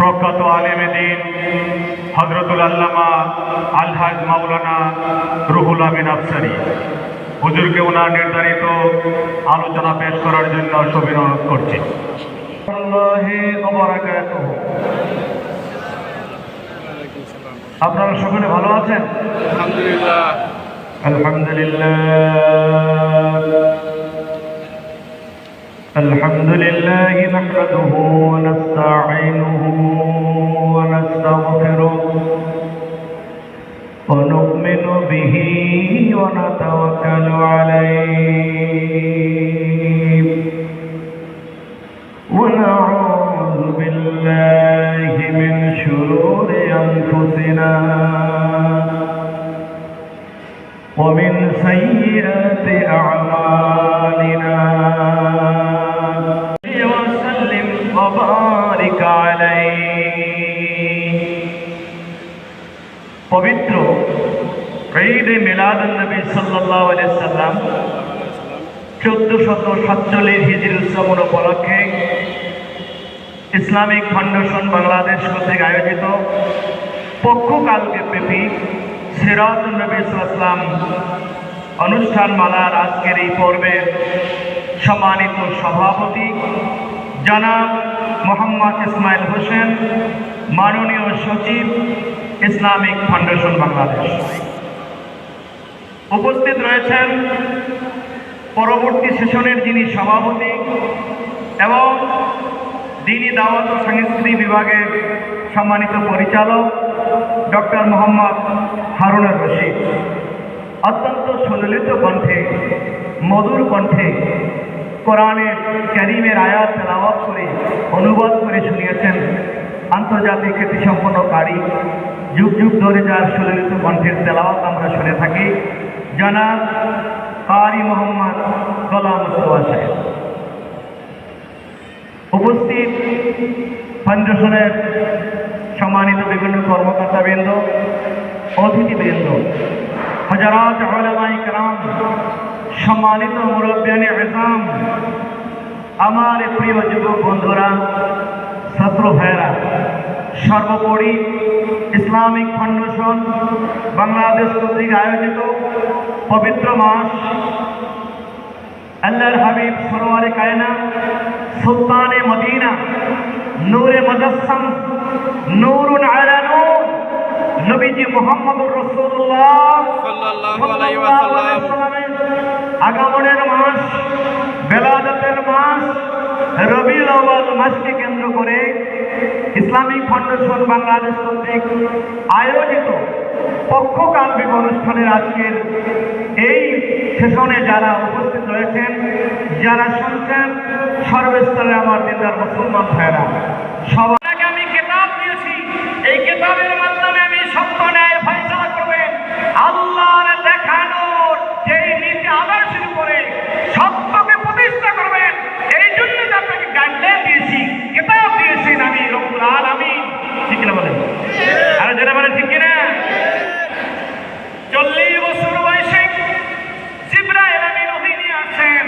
প্রখ্যাত আলেমে দিন হজরতুল আল্লামা আলহাজ মাওলানা রুহুল আমিন আফসারি হুজুরকে ওনার নির্ধারিত আলোচনা পেশ করার জন্য সবিন অনুরোধ করছি আপনারা সকলে ভালো আছেন আলহামদুলিল্লাহ الحمد لله الحمد لله نحمده ونستعينه ونتوكل عليه ونعوذ بالله من شرور أنفسنا ومن سيئات أعمالنا وسلم وبارك عليه পবিত্র ঈদ মিলাদুল নবী আলাইহি সাল্লাম চোদ্দশত সাতচল্লিশ হিজরি উৎসবন উপলক্ষে ইসলামিক ফাউন্ডেশন বাংলাদেশ কর্তৃক আয়োজিত পক্ষকালকে ব্যাপী সিরাজুল নবী ইসলাম অনুষ্ঠান মালার আজকের এই পর্বের সম্মানিত সভাপতি জনাব মোহাম্মদ ইসমাইল হোসেন, মাননীয় সচিব ইসলামিক ফাউন্ডেশন বাংলাদেশ। উপস্থিত রয়েছেন পরবর্তী সেশনের যিনি সভাপতি এবং দিনী দাওয়াত ও সংস্কৃতি বিভাগের সম্মানিত পরিচালক ডক্টর মোহাম্মদ হারুনুর রশিদ। অত্যন্ত সুললিত কণ্ঠে, মধুর কণ্ঠে কোরআনের ক্যারিমের আয়াত তেলাওয়াত করে, অনুবাদ করে শুনিয়েছেন আন্তর্জাতিক খ্যাতিসম্পন্ন কারি। যুগ যুগ ধরে যার সুললিত কণ্ঠের তেলাওয়াত আমরা শুনে থাকি। জনাব কারি মোহাম্মদ গোলাম মুস্তফা সাহেব। উপস্থিত ফাউন্ডেশনের সম্মানিত বিভিন্ন কর্মকর্তা কর্মকর্তাবৃন্দ, অতিথিবৃন্দ হজরাত আলামাই কালাম সম্মানিত মুরব্বানি আসাম আমার প্রিয় যুবক বন্ধুরা, ছাত্র ভাইয়েরা, সর্বোপরি ইসলামিক ফাউন্ডেশন বাংলাদেশ কর্তৃক আয়োজিত পবিত্র মাস। আল্লাহর হাবিব সরোয়ারে কায়না সুলতানে মদিনা নূরে মুজাসসাম নূরুন আলা নূর নবীজি মুহাম্মদুর রাসূলুল্লাহ সাল্লাল্লাহু আলাইহি ওয়াসাল্লাম। আগমনের মাস বেলাদতের মাস রবিউল আউয়াল মাসকে কেন্দ্র করে ইসলামিক ফাউন্ডেশন বাংলাদেশ কর্তৃক আয়োজিত পক্ষকালবিক অনুষ্ঠানের আজকের এই সেশনে যারা উপস্থিত রয়েছেন, যারা শুনছেন, সর্বস্তরে আমার দিনদার মুসলমান ভাইরা সবাই আপনাকে আমি কেতাব দিয়েছি এই কেতাবের মাধ্যমে আমি সত্য ন্যায় ফয়সালা করবেন আল্লাহর দেখানোর যেই নীতি আদর্শের উপরে সত্যকে প্রতিষ্ঠা করবেন এই জন্য যে আপনাকে গাইডলাইন দিয়েছি কেতাব দিয়েছেন আমি রব্বুল আলামিন ঠিক কিনা বলেন আর যেটা বলেন ঠিক কিনা চল্লিশ বছর বয়সে জিব্রাইল আমিন ওহী নিয়ে আসেন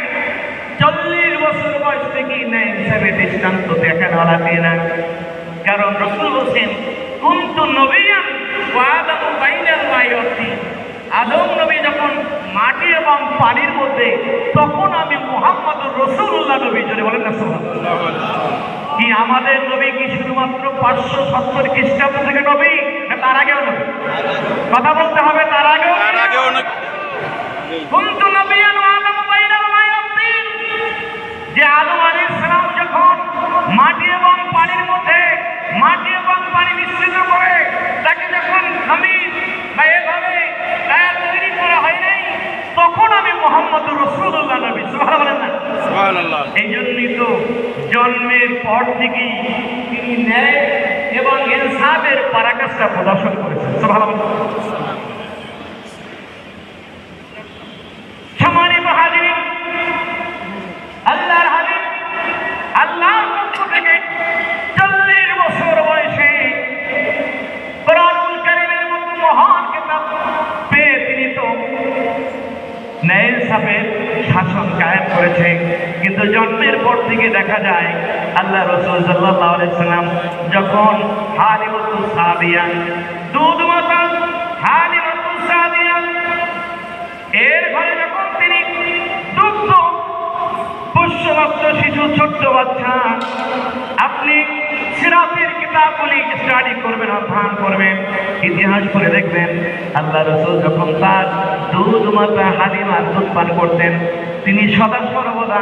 চল্লিশ বছর বয়স থেকে ন্যায় হিসাবে দৃষ্টান্ত দেখান আলাদে না কারণ রসুল হোসেন কুন্তু নবীয়ান ও আদম বাইনাল মাইয়তি আদম নবী যখন মাটি এবং পানির মধ্যে তখন আমি মোহাম্মদ রসুল্লাহ নবী। জোরে বলেন না কি আমাদের নবী কি শুধুমাত্র পাঁচশো সত্তর খ্রিস্টাব্দ থেকে নবী না তার আগেও নবী? কথা বলতে হবে তার আগেও তার কুন্তু ওয়া আদম বাইনাল মাইয়াতিন যে আদম মাটি এবং পানির মধ্যে মাটি এবং পানি মিশ্রিত করে তাকে যখন আমি বা এভাবে গায়া তৈরি করা হয় নাই তখন আমি মোহাম্মদ রসুল্লাহ নবী সুবহানাল্লাহ বলেন না? এই জন্যই তো জন্মের পর থেকেই তিনি ন্যায় এবং ইনসাফের পারাকাশটা প্রদর্শন করেছেন সম্মানিত হাজিরিন আল্লাহর হাবিব আল্লাহর পক্ষ থেকে চল্লিশ বছর বয়সে কোরআনুল কারীমের মতো মহান কিতাব পেয়ে তিনি তো ন্যায় সাপের শাসন কায়েম করেছে কিন্তু জন্মের পর থেকে দেখা যায়, আল্লাহ রসুল সাল্লাম যখন দুধ এর যখন তিনি শিশু, ছোট্ট বাচ্চা, আপনি সিরাতের কিতাবগুলি স্টাডি করবেন, অধ্যয়ন করবেন, ইতিহাস করে দেখবেন, আল্লাহ রসুল যখন তার দুধ মাতা হালিমার দুধ পান করতেন, তিনি সদা সর্বদা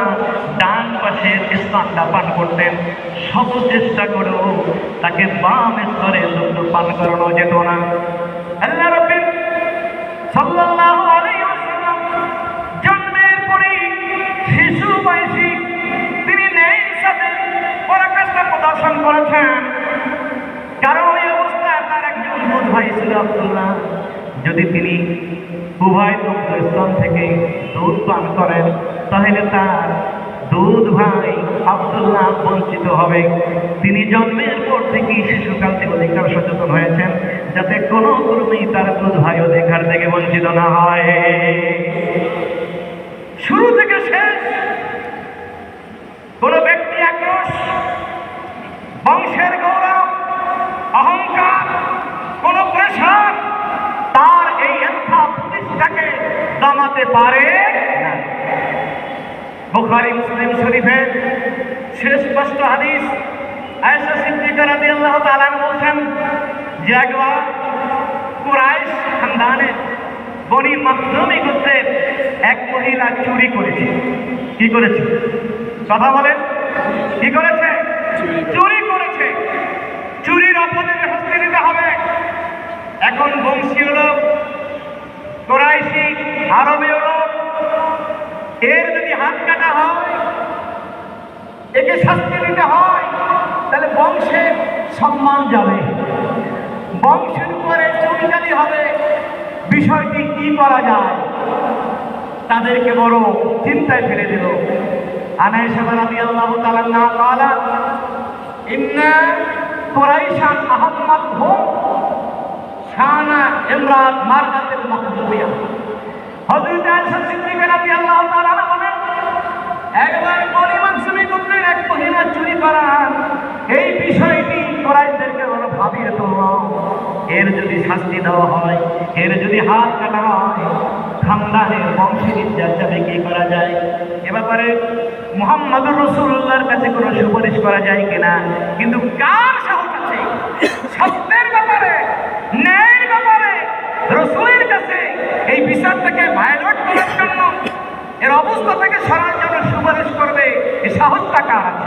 পাশের স্থানটা পান করতেন সব চেষ্টা করেও তাকে বাম স্তরে দুধ পান করানো যেত না। আল্লাহ শিশু তিনি প্রদর্শন করেছেন। কারণ তার একজন যদি তিনি উভয় দুগ্ধ স্তন থেকে দুধ পান করেন, তাহলে তার দুধ ভাই আব্দুল্লাহ বঞ্চিত হবে। তিনি জন্মের পর থেকেই শিশুকাল থেকে অধিকার সচেতন হয়েছেন, যাতে কোনো কর্মী তার দুধ ভাই অধিকার থেকে বঞ্চিত না হয়। শুরু থেকে শেষ, কোন ব্যক্তি আক্রোশ, বংশের গৌরব, অহংকার, কোন প্রেশার তার এই প্রতিষ্ঠাকে দমাতে পারে বুখারী, মুসলিম শরীফের শেষ স্পষ্ট হাদিস। আয়েশা সিদ্দিকা রাদিয়াল্লাহু তাআলা বলছেন, যে একবার কুরাইশ খানদানের বনি মাখজুমি গোত্রের এক মহিলা চুরি করেছে। কি করেছে? কথা বলেন। কি করেছে? চুরি করেছে। চুরির অপরাধে শাস্তি দিতে হবে। এখন বংশীয় লোক, কোরাইশি, আরবীয় এর যদি হাত কাটা হয়, একে শাস্তি দিতে হয়, তাহলে বংশের সম্মান যাবে। বংশের উপরে চুলকানি হবে। বিষয়টি কি করা যায়, তাদেরকে বড় চিন্তায় ফেলে দিল আনাইসাবার আমি না হোক শাহানা ইমরান মার্কাতের মাহবুবিয়া এর যদি শাস্তি দেওয়া হয়, এর যদি হাত কাটা হয়, খানদানের বংশের ইজ্জাত যাবে কি করা যায়? এ ব্যাপারে মোহাম্মদুর রসুল্লাহর কাছে কোনো সুপারিশ করা যায় কিনা? কিন্তু কার সাহস আছে? সত্যের ব্যাপারে, ন্যায়ের ব্যাপারে, রসুলের বিচারটাকে ভায়োলেট করার জন্য, এর অবস্থা থেকে সরার জন্য সুপারিশ করবে এই সাহস কার আছে।